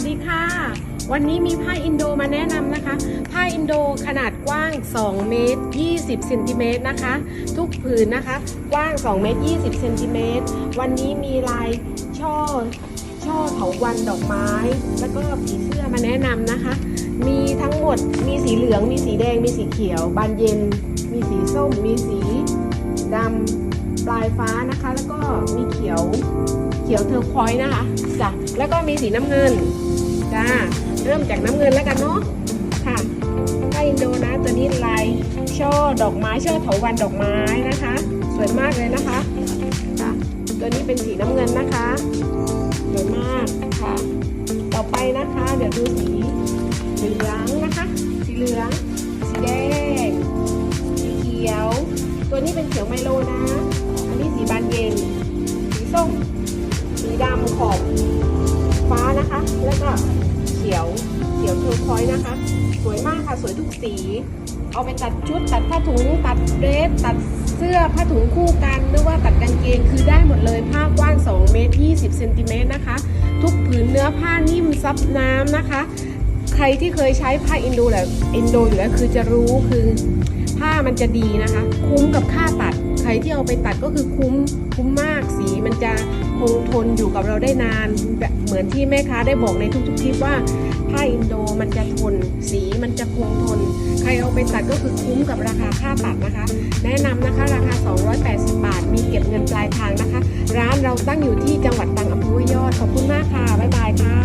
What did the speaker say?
วัสดีค่ะ วันนี้มีผ้าอินโดมาแนะนำนะคะ ผ้าอินโดขนาดกว้าง 2 เมตร 20 เซนติเมตรนะคะ ทุกผืนนะคะ กว้าง 2 เมตร 20 เซนติเมตร วันนี้มีลายช่อ ช่อเถาวันดอกไม้ แล้วก็ผีเสื้อมาแนะนำนะคะ มีทั้งหมด มีสีเหลือง มีสีแดง มีสีเขียว บานเย็น มีสีส้ม มีสีดำ ปลายฟ้านะคะ แล้วก็มีเขียว ขียวเทอร์ควอยซ์นะคะจ้ะแล้วก็มีสีน้ำเงินจ้าเริ่มจากน้ำเงินแล้วกันเนาะค่ะผ้าอินโดนะตัวนี้ลายช่อดอกไม้ช่อเถาวันดอกไม้นะคะ สวยมากเลยนะคะค่ะตัวนี้เป็นสีน้ำเงินนะคะสวยมากค่ะ ต่อไปนะคะ เดี๋ยวดูสีเหลืองนะคะ สีเหลือง นะคะ แล้วก็เขียวเขียวเทอร์คอยนะคะ สวยมากค่ะสวยทุกสี เอาไปตัดชุดตัดผ้าถุงตัดเดรสตัดเสื้อผ้าถุงคู่กันหรือว่าตัดกางเกงคือได้หมดเลยผ้ากว้าง 2 เมตร 20 เซนติเมตรนะคะ ทุกผืนเนื้อผ้านิ่มซับน้ำนะคะ ใครที่เคยใช้ผ้าอินโดแหละอินโดอยู่แล้วคือจะรู้คือผ้ามันจะดีนะคะ คุ้มกับค่าตัด ใครที่เอาไปตัดก็คือคุ้มคุ้มมากสีมันจะ คงทนอยู่กับเราได้นานแบบเหมือนที่แม่ค้าได้บอกในทุกๆคลิปว่าผ้าอินโดมันจะทน สีมันจะคงทน ใครเอาไปตัดก็คือคุ้มกับราคาค่าตัดนะคะ แนะนำนะคะราคา 280 บาท มีเก็บเงินปลายทางนะคะ ร้านเราตั้งอยู่ที่จังหวัดตรังอำเภอห้วยยอดขอบคุณมากค่ะบ๊ายบายค่ะ